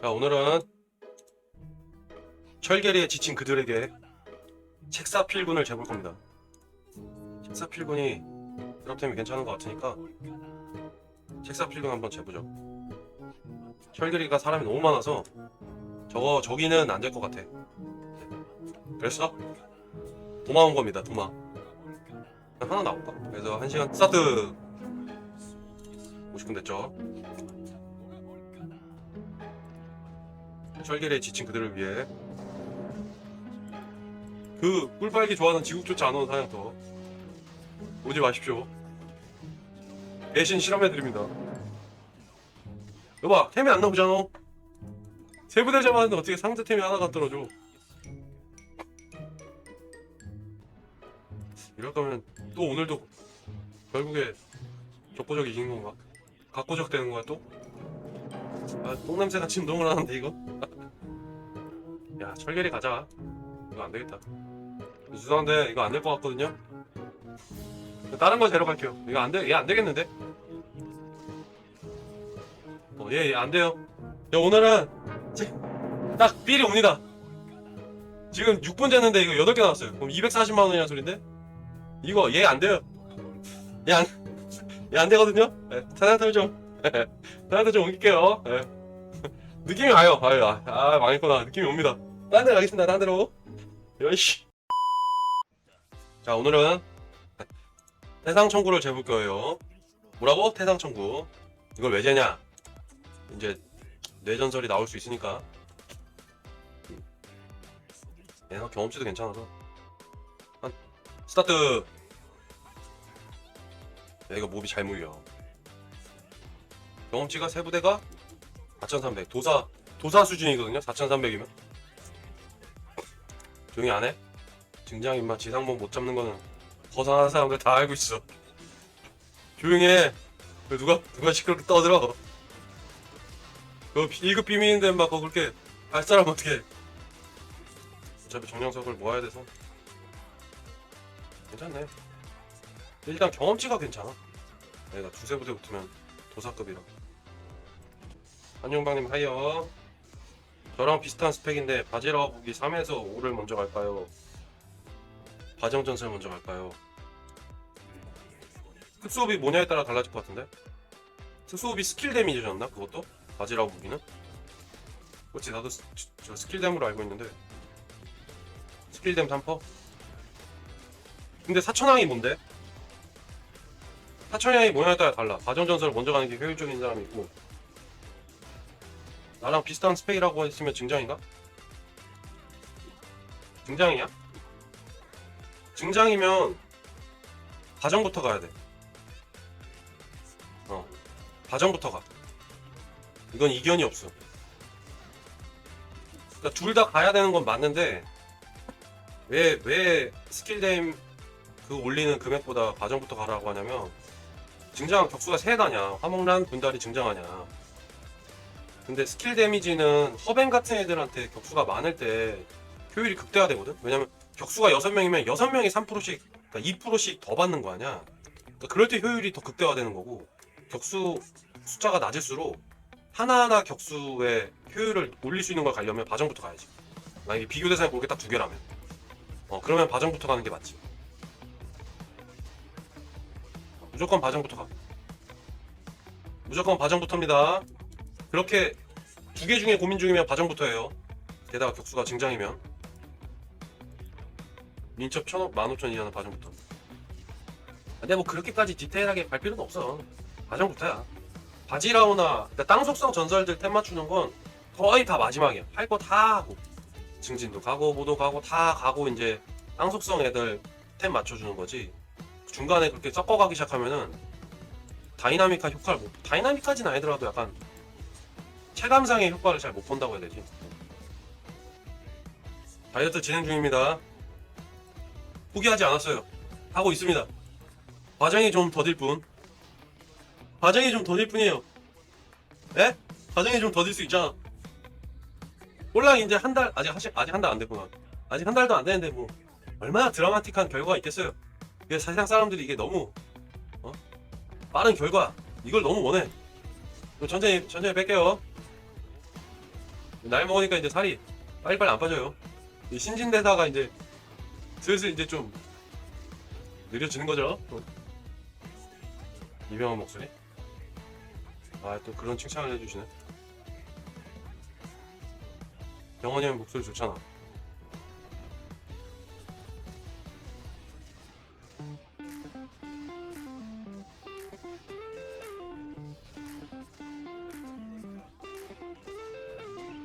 자, 오늘은 철계리에 지친 그들에게 책사필군을 재볼 겁니다. 책사필군이 드랍템이 괜찮은 것 같으니까 책사필군 한번 재보죠. 철계리가 사람이 너무 많아서 저거 저기는 안 될 것 같아. 그래서 도마 온 겁니다. 도마. 하나 나올까? 그래서 한 시간 스타트. 50분 됐죠. 철결에 지친 그들을 위해. 그 꿀빨기 좋아하는 지국조차 안 오는 사냥터 오지 마십시오. 대신 실험해드립니다. 여봐 템이 안 나오잖아. 세부대 잡았는데 어떻게 상대 템이 하나가 떨어져? 이럴 거면 또 오늘도 결국에 적고적 이긴 건가? 각고적 되는 거야 또? 아 똥냄새 같이 운동을 하는데 이거 야 철결이 가자. 이거 안 되겠다. 죄송한데 이거 안 될 것 같거든요. 다른 거 재러 갈게요. 이거 안돼 얘 안 되겠는데? 어얘 안 돼요. 야 오늘은 지- 딱 삘이 옵니다. 지금 6분 쟀는데 이거 8개 나왔어요. 그럼 240만 원이라는 소린데? 이거 얘 안 돼요. 얘 안 얘 안 되거든요? 네, 사장님 좀 사장님 좀 옮길게요. 네. 느낌이 와요. 아유 아, 아 망했구나. 느낌이 옵니다 딴 데로 가겠습니다 딴 데로. 여이씨 자 오늘은 태상 청구를 재볼 거예요. 뭐라고? 태상 청구. 이걸 왜 재냐? 이제 뇌전설이 나올 수 있으니까. 얘가 경험치도 괜찮아서. 한 스타트. 야 이거 몹이 잘 물려. 경험치가 세 부대가 4,300 도사 도사 수준이거든요? 4,300이면 조용히 안 해? 증장 임마 지상봉 못 잡는 거는 벗어나는 사람들 다 알고 있어. 조용히 해. 왜 누가 누가 시끄럽게 떠들어? 그 1급 비밀인데 막 그렇게 할 사람 어떻게 어차피 정령석을 모아야 돼서. 괜찮네. 일단 경험치가 괜찮아. 내가 두세 부대 붙으면 도사급이라. 한용방님 하이어 저랑 비슷한 스펙인데 바지라고 보기 3에서 5를 먼저 갈까요? 바정 전설 먼저 갈까요? 특수호흡이 뭐냐에 따라 달라질 것 같은데? 특수호흡이 스킬 데미지였나 그것도? 바지라고 보기는? 그렇지 나도 스, 저 스킬댐으로 알고 있는데 스킬댐 3퍼? 근데 사천왕이 뭔데? 사천왕이 뭐냐에 따라 달라 바정 전설 먼저 가는 게 효율적인 사람이 있고 나랑 비슷한 스펙이라고 했으면 증장인가? 증장이야? 증장이면 바정부터 가야 돼. 어, 바정부터 가. 이건 이견이 없어. 그러니까 둘 다 가야 되는 건 맞는데 왜 왜 스킬댐 그 올리는 금액보다 바정부터 가라고 하냐면 증장 격수가 세 단이야. 화목란 분달이 증장하냐. 근데 스킬 데미지는 허벤 같은 애들한테 격수가 많을 때 효율이 극대화되거든? 왜냐면 격수가 6명이면 6명이 3%씩, 그러니까 2%씩 더 받는 거 아니야? 그러니까 그럴 때 효율이 더 극대화되는 거고, 격수 숫자가 낮을수록 하나하나 격수의 효율을 올릴 수 있는 걸 가려면 바정부터 가야지. 만약에 비교 대상이 그렇게 딱 두 개라면. 어, 그러면 바정부터 가는 게 맞지. 무조건 바정부터 가. 무조건 바정부터입니다. 그렇게 두 개 중에 고민 중이면 바정부터 해요. 게다가 격수가 증장이면 민첩 1,000억, 15,000 이하는 바정부터. 근데 뭐 그렇게까지 디테일하게 갈 필요는 없어. 바정부터야. 바지라우나 그러니까 땅 속성 전설들 템 맞추는 건 거의 다 마지막이야. 할 거 다 하고 증진도 가고 모도 가고 다 가고 이제 땅 속성 애들 템 맞춰주는 거지. 중간에 그렇게 섞어가기 시작하면은 다이나믹한 효과를 못 다이나믹하진 아니더라도 약간 체감상의 효과를 잘 못 본다고 해야 되지. 다이어트 진행 중입니다. 포기하지 않았어요. 하고 있습니다. 과정이 좀 더딜 뿐. 과정이 좀 더딜 뿐이에요. 예? 과정이 좀 더딜 수 있잖아. 꼴랑 이제 한 달, 아직, 아직, 아직 한 달 안 됐구나. 아직 한 달도 안 되는데 뭐, 얼마나 드라마틱한 결과가 있겠어요. 이게 세상 사람들이 이게 너무, 어? 빠른 결과, 이걸 너무 원해. 천천히, 천천히 뺄게요. 나이 먹으니까 이제 살이 빨리빨리 안 빠져요. 이 신진대사가 이제 슬슬 이제 좀 느려지는 거죠. 어. 이병헌 목소리. 아 또 그런 칭찬을 해주시네. 병헌이 형 목소리 좋잖아.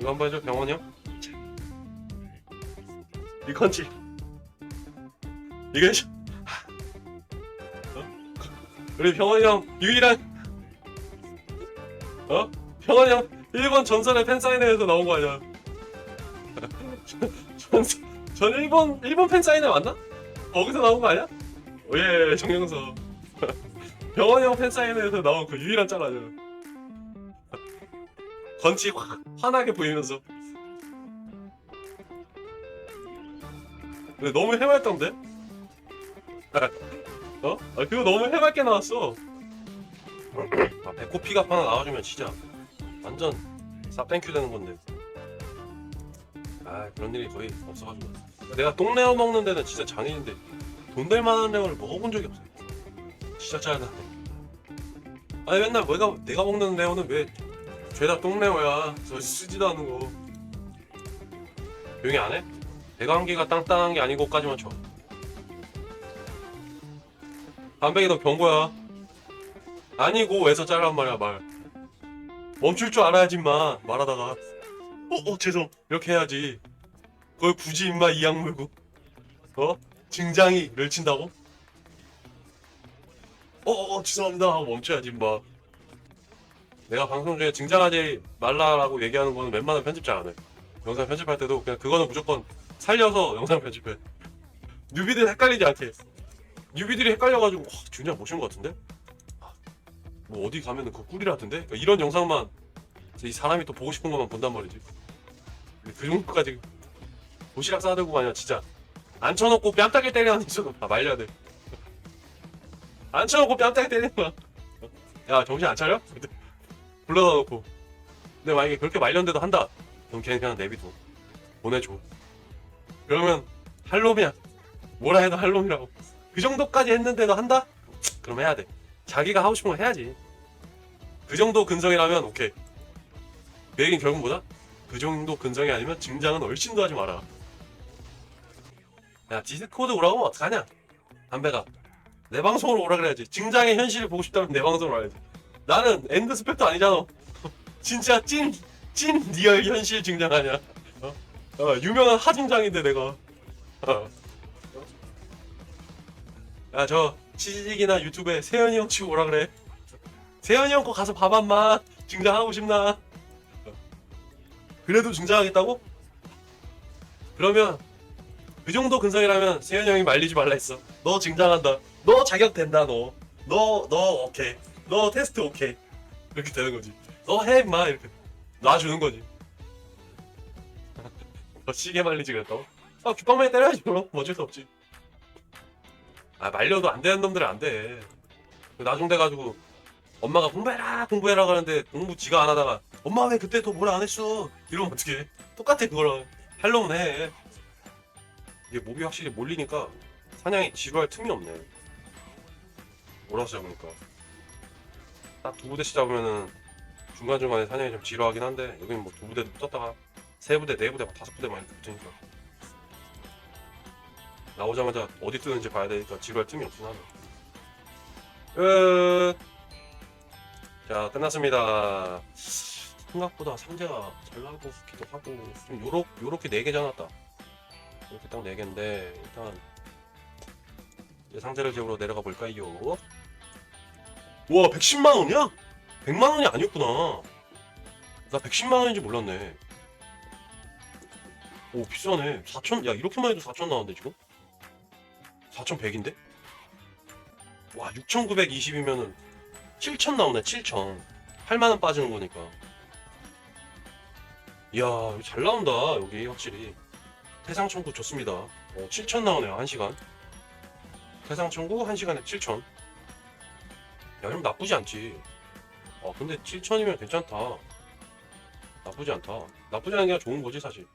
이거 한번 해줘 병원이 형 이건지 이거 해줘 어? 우리 병원이 형 유일한 어? 병원이 형 일본 전설의 팬사인회에서 나온 거 아니야 전, 전 일본 일본 팬사인회 맞나? 거기서 나온 거 아니야? 예 정영서 병원이 형 팬사인회에서 나온 그 유일한 짤아죠 건치 확 환하게 보이면서. 근데 너무 해맑던데? 어? 아, 그거 너무 해맑게 나왔어. 아, 배꼽피가 하나 나와주면 진짜 완전 쌉땡큐 되는 건데. 아 그런 일이 거의 없어가지고. 내가 똥레어 먹는 데는 진짜 장인인데 돈 될 만한 레어를 먹어본 적이 없어. 진짜 짜증나. 아니 맨날 내가, 내가 먹는 레어는 왜 죄다 똥레어야. 저 쓰지도 않은 거. 조용히 안 해? 배관계가 땅땅한 게 아니고까지만 쳐. 반백이 너 경고야. 아니고 왜서 짜란 말이야 말. 멈출 줄 알아야지 임마 말하다가. 어, 어 죄송 이렇게 해야지. 그걸 굳이 임마 이악 물고. 어? 증장이를 친다고? 어, 어, 어 죄송합니다 하고 멈춰야지 임마. 내가 방송 중에 증장하지 말라라고 얘기하는 거는 웬만한 편집 잘안 해. 영상 편집할 때도 그냥 그거는 무조건 살려서 영상 편집해. 뉴비들 헷갈리지 않게. 뉴비들이 헷갈려가지고 와, 준이야 모신 것 같은데? 아, 뭐 어디 가면은 그 꿀이라던데? 그러니까 이런 영상만 이 사람이 또 보고 싶은 것만 본단 말이지. 근데 그 정도까지 도시락 싸들고 아니야 진짜 앉혀놓고 뺨따기 때리는 있어도 다 말려야 돼. 앉혀놓고 뺨따기 때리는 거야. 야 정신 안 차려? 불러다 놓고. 근데 만약에 그렇게 말년대도 한다. 그럼 걔는 그냥 내비둬. 보내줘. 그러면 할놈이야. 뭐라 해도 할놈이라고. 그 정도까지 했는데도 한다? 그럼 해야 돼. 자기가 하고 싶은 거 해야지. 그 정도 근성이라면 오케이. 그 얘기는 결국 뭐다? 그 정도 근성이 아니면 증장은 얼씬도 하지 마라. 야 디스코드 오라고 하면 어떡하냐? 담배가. 내 방송으로 오라 그래야지. 증장의 현실을 보고 싶다면 내 방송으로 와야지 나는 엔드 스펙도 아니잖아. 진짜 찐, 찐 리얼 현실 증장 아니야. 어? 어, 유명한 하증장인데 내가. 어. 야, 저 치즈직이나 유튜브에 세현이 형 치고 오라 그래. 세현이 형 거 가서 밥 한 맛 증장하고 싶나? 어. 그래도 증장하겠다고? 그러면 그 정도 근성이라면 세현이 형이 말리지 말라 했어. 너 증장한다. 너 자격 된다 너. 너, 너 오케이. 너 테스트 오케이. 이렇게 되는 거지. 너 해 임마. 이렇게 놔주는 거지. 더 시계 말리지 그랬다고? 아 귓방망이 때려야지 그럼. 뭐 어쩔 수 없지. 아 말려도 안 되는 놈들은 안 돼. 나중 돼가지고 엄마가 공부해라 공부해라 하는데 공부 지가 안 하다가 엄마 왜 그때 더 뭐라 안 했어? 이러면 어떡해? 똑같아 그거랑. 할 놈은 해. 이게 몹이 확실히 몰리니까 사냥이 지루할 틈이 없네. 몰아서 잡으니까 딱 두 부대씩 잡으면은 중간중간에 사냥이 좀 지루하긴 한데 여기는 뭐 두 부대도 붙었다가 세 부대, 네 부대, 막 다섯 부대 많이 붙으니까 나오자마자 어디 뜨는지 봐야 되니까 지루할 틈이 없긴 하네 끝! 자 끝났습니다 생각보다 상자가 잘 나오기도 하고 좀 요렇, 요렇게 4개 잡았다 이렇게 딱 4개인데 일단 이제 상자를 지으러 내려가 볼까요? 와 110만 원이야? 100만 원이 아니었구나. 나 110만 원인지 몰랐네. 오 비싸네. 4천 야 이렇게만 해도 4천 나왔는데 지금? 4,100인데? 와 6,920이면은 7천 나오네 7천. 8만 원 빠지는 거니까. 이야 잘 나온다 여기 확실히. 태상천구 좋습니다. 어, 7천 나오네요 1시간. 태상천구 1시간에 7천. 야, 그럼 나쁘지 않지. 어, 근데 7천이면 괜찮다. 나쁘지 않다. 나쁘지 않은 게 좋은 거지 사실.